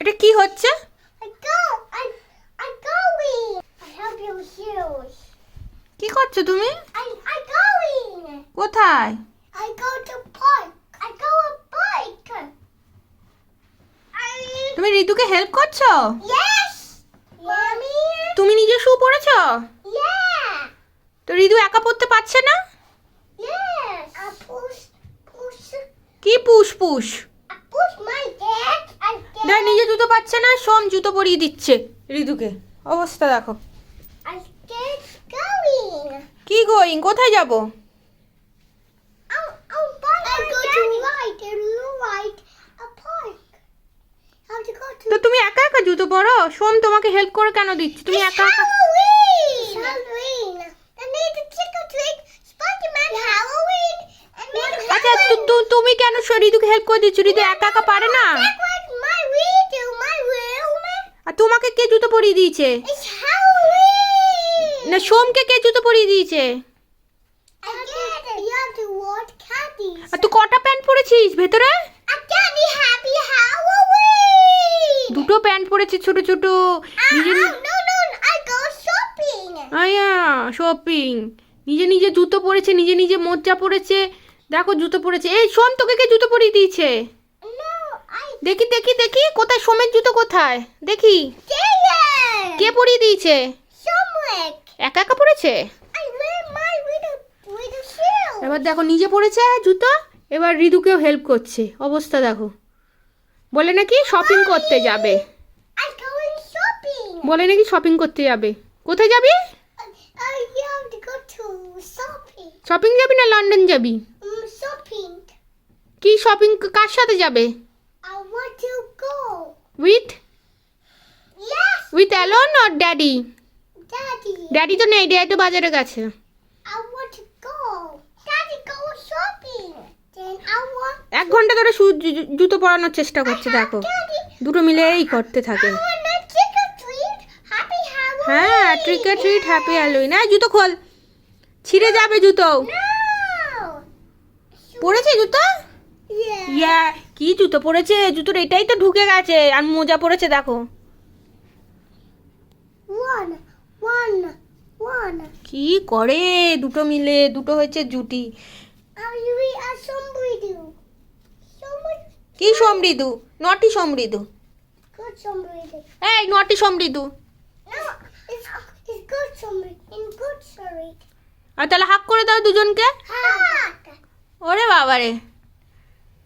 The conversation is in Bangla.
এটা কি হচ্ছে. কি করছ তুমি. কোথায়. তুমি ঋতুকে হেল্প করছ. তুমি নিজে শু পড়েছো Yeah. তো ঋতু একা পড়তে পারছে না. কি পুষ পুষ দেখ নিজে জুতো পাচ্ছে না সোম জুতো পরিয়ে দিচ্ছে ঋতুকে অবস্থা দেখো। কি গোয়িং কোথায় যাব? তো তুমি একা একা জুতো পরো? সোম তোমাকে হেল্প করে কেন দিচ্ছি? তুমি একা একা আচ্ছা তুমি কেন শরীর হেল্প করে দিচ্ছ? ঋতু একা একা পারে না? আর তোমাকে কে জুতো পরিয়ে দিয়েছে? না সোমকে কে জুতো পরিয়ে দিয়েছে. আর তুই কটা প্যান্ট পরেছিস ভেতরে! দুটো প্যান্ট পরেছে ছোট ছোট। Ah, নিজে shopping. আয়া শপিং নিজে নিজে জুতো পরেছে নিজে নিজে মোজা পরেছে। দেখো জুতো পরেছে। এই সোম তোকে কে জুতো পরিয়ে দিয়েছে? দেখি দেখি দেখি কোথায় সোমের জুতো কোথায়? দেখি। কে পরিয়ে দিয়েছে? একা একা পড়েছে. এবার দেখো নিজে পড়েছে জুতো এবার ঋতুকেও হেল্প করছে। অবস্থা দেখো। বলে নাকি শপিং করতে যাবে. বলে নাকি শপিং করতে যাবে। কোথায় যাবি? Uh, uh. শপিং যাবি না লন্ডন যাবি? Um, কি শপিং কার সাথে যাবে? To go. With Yes, with Alan R daddy Daddy. Daddy তো নেই ড্যাডি তো বাজারে গেছে I want to go. Daddy, go shopping. Then I want. এক ঘণ্টা ধরে জুতো পরানোর চেষ্টা করছে দেখো Daddy, দুটো মিলে এই করতে থাকে want to trick or treat. Happy Halloween. হ্যাঁ ট্রিকে ট্রিট হ্যাপি হ্যালোইন হ্যাঁ জুতো খোল ছিঁড়ে যাবে জুতো. পড়েছে জুতো. ইয়া কি জুতো পড়েছে জুতোর এটাই তো ঢুকে গেছে। আর মোজা পড়েছে দেখো. কি করে? দুটো মিলে দুটো হয়েছে জুটি। Are you eat a somebody do? Somebody কি সমৃদু নটি সমৃদু good somebody do. এই